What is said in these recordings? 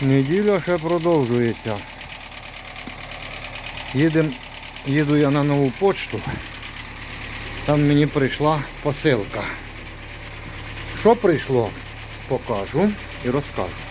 Неділя ще продовжується. Їдем, їду я на нову почту. Там мені прийшла посилка. Що прийшло, покажу і розкажу.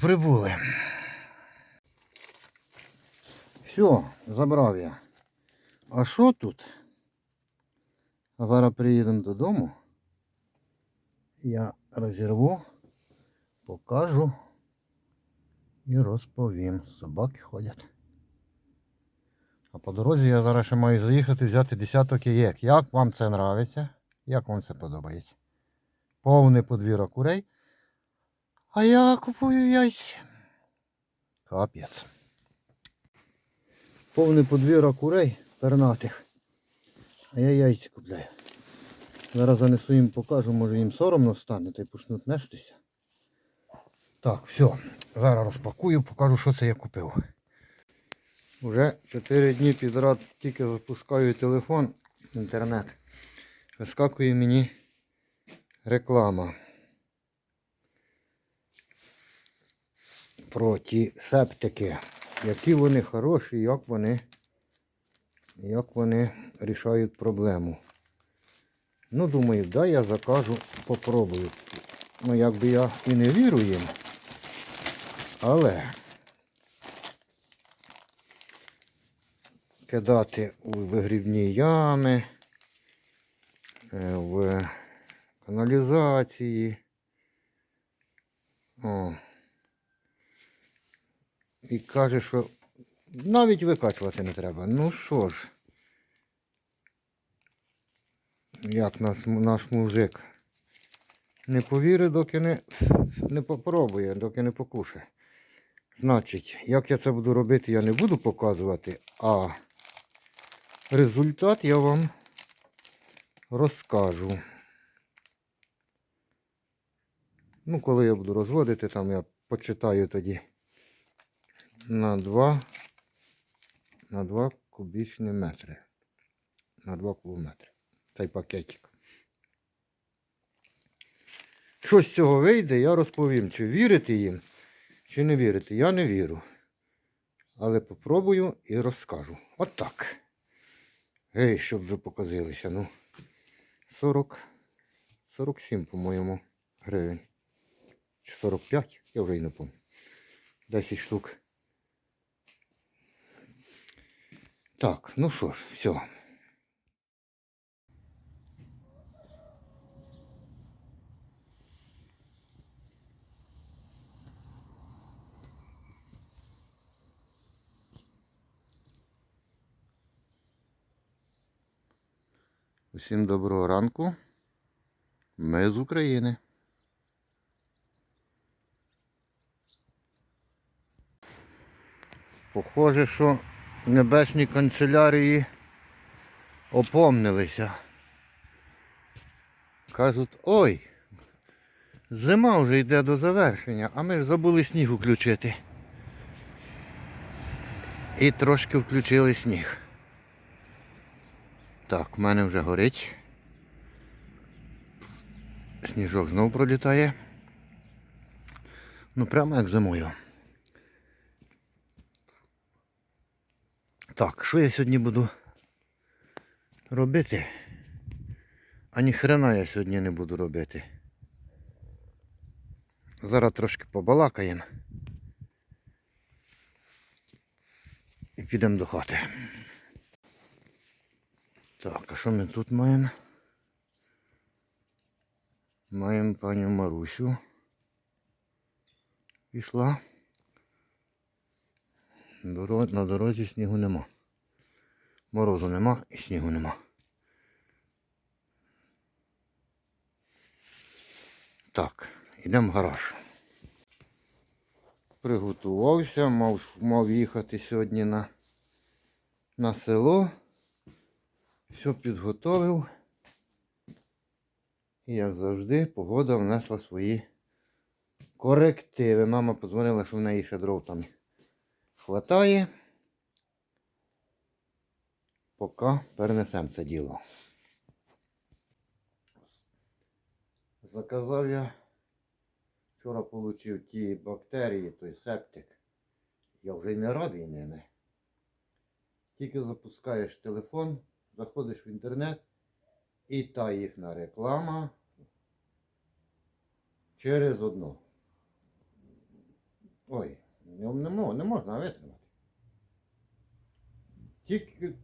Прибули. Все, забрав я. А що тут? Зараз приїдемо додому. Я розірву, покажу і розповім. Собаки ходять. А по дорозі я зараз ще маю заїхати взяти десяток яєк. Як вам це нравиться? Як вам це подобається? Повний подвір'я курей. А я купую яйця. Капець. Повне подвір'я курей пернатих. А я яйця купляю. Зараз занесу їм покажу, може їм соромно стане, та й почнуть нестися. Так, все. Зараз розпакую, покажу, що це я купив. Уже 4 дні підряд тільки запускаю телефон, інтернет. Вискакує мені реклама. Про ті септики, які вони хороші, як вони, як вони рішають проблему. Ну, думаю, да, я закажу, попробую. Ну, якби я і не вірю їм, але кидати у вигрібні ями, е, в каналізації. О. І каже, що навіть викачувати не треба. Ну що ж, як наш, наш мужик не повірить, доки не, не попробує, доки не покуше. Значить, як я це буду робити, я не буду показувати, а результат я вам розкажу. Ну, коли я буду розводити, там я почитаю тоді на 2 на 2 кубічні метри. На 2 кубометри. Цей пакетик. Що з цього вийде, я розповім, чи вірити їм, чи не вірити. Я не вірю. Але попробую і розкажу. От так. Гей, щоб ви показилися. Ну, 40, 47, по-моєму, гривень. Чи 45, я вже й не пам'ятаю. 10 штук. Так, ну що ж, все. Усім доброго ранку. Ми з України. Похоже, що в небесній канцелярії опомнилися. Кажуть, ой, зима вже йде до завершення, а ми ж забули сніг включити. І трошки включили сніг. Так, в мене вже горить. Сніжок знову пролітає. Ну, прямо як зимою. Так, що я сьогодні буду робити? А ні хрена я сьогодні не буду робити. Зараз трошки побалакаємо. І підемо до хати. Так, а що ми тут маємо? Маємо пані Марусю. Пішла. На дорозі снігу нема. Морозу нема і снігу нема. Так, йдемо в гараж. Приготувався, мав, мав їхати сьогодні на, на село. Все підготовив. І як завжди, погода внесла свої корективи. Мама подзвонила, що в неї ще дров там хватає. Поки перенесемо це діло. Заказав я. Вчора отримав ті бактерії, той септик. Я вже й не радий ними. Тільки запускаєш телефон, заходиш в інтернет і та їхня реклама через одно. Ой, не, не, можна витримати. Тільки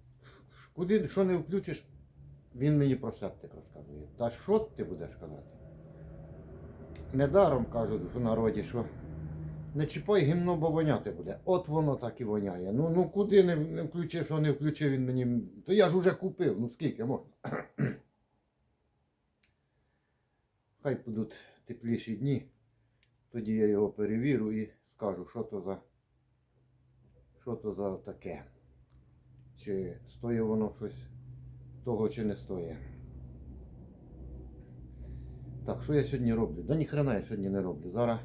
куди що не включиш, він мені про септик розказує. Та що ти будеш казати? Недаром кажуть в народі, що не чіпай гімно, бо воняти буде. От воно так і воняє. Ну ну куди не, не включив, що не включив він мені. То я ж уже купив, ну скільки можна. Хай будуть тепліші дні. Тоді я його перевірю і скажу, що то за що то за таке. Чи стоїть воно щось того, чи не стоїть. Так, що я сьогодні роблю? Да ніхрена я сьогодні не роблю. Зараз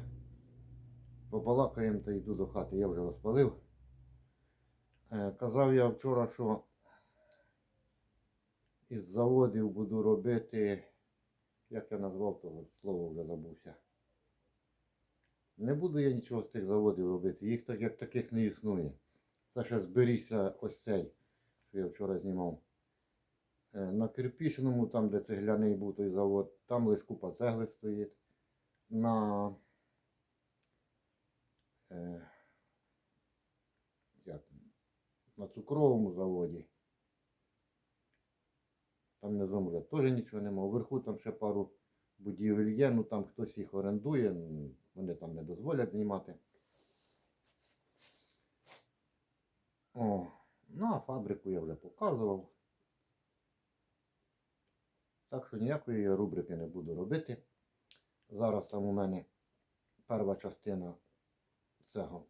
побалакаємо та йду до хати. Я вже розпалив. Е, казав я вчора, що із заводів буду робити, як я назвав того слово вже забувся. Не буду я нічого з тих заводів робити. Їх так як таких не існує. Це ще зберігся ось цей, що я вчора знімав. Е, На Кирпічному, там, де цегляний був той завод, там лише купа цегли стоїть. На, е, як, на цукровому заводі. Там внизу вже теж нічого немає. Вверху там ще пару будівель є, ну там хтось їх орендує, вони там не дозволять знімати. О, ну а фабрику я вже показував. Так що ніякої рубрики не буду робити. Зараз там у мене перша частина цього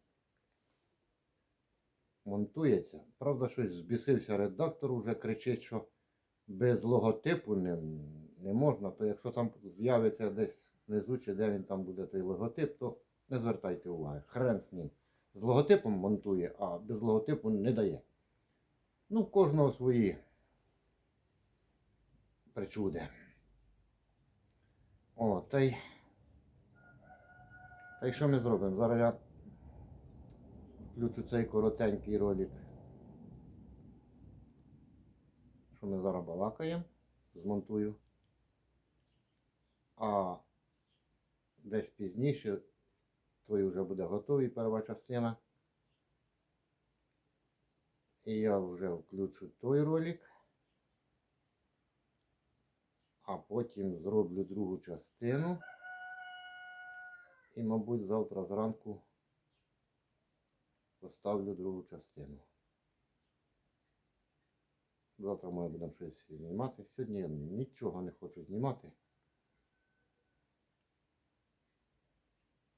монтується. Правда, щось збісився редактор, вже кричить, що без логотипу не, не можна, то якщо там з'явиться десь внизу, чи де він там буде той логотип, то не звертайте уваги. Хрен з ним. З логотипом монтує, а без логотипу не дає. Ну, кожного свої причуди. О, та й. Та й що ми зробимо? Зараз я включу цей коротенький ролик. Що ми зараз балакаємо, змонтую. А десь пізніше той вже буде готовий перша частина. І я вже включу той ролик. А потім зроблю другу частину. І, мабуть, завтра зранку поставлю другу частину. Завтра ми будемо щось знімати. Сьогодні я нічого не хочу знімати.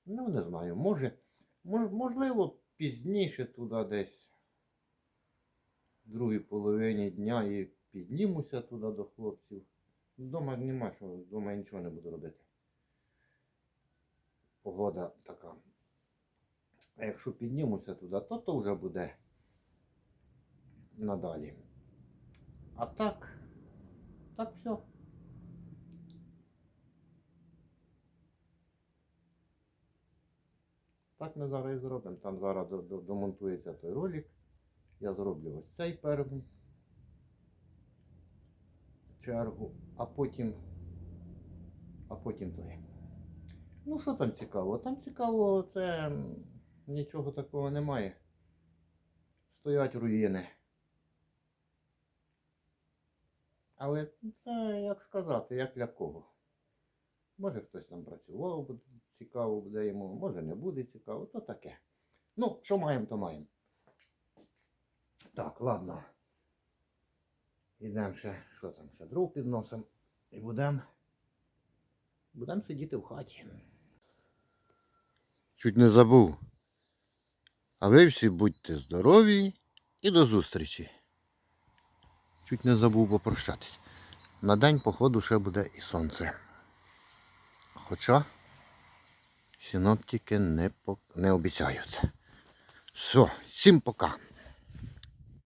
Ну, не знаю, може, мож- можливо, пізніше туди десь в другій половині дня і піднімуся туди до хлопців. Вдома нема що, вдома я нічого не буду робити. Погода така. А якщо піднімуся туди, то то вже буде надалі. А так, так все. Так ми зараз і зробимо. Там зараз до- до- домонтується той ролик. Я зроблю ось цей перший чергу, а потім. А потім той. Ну, що там цікаво? Там цікаво, це нічого такого немає. Стоять руїни. Але це як сказати, як для кого. Може хтось там працював, буде цікаво буде йому, може не буде цікаво, то таке. Ну, що маємо, то маємо. Так, ладно. Ідемо ще, що там, ще дров підносимо. І будемо. Будемо сидіти в хаті. Чуть не забув. А ви всі будьте здорові і до зустрічі. Чуть не забув попрощатись. На день, походу, ще буде і сонце. Хоча синоптики не, по... не обіцяють. Все, всім пока.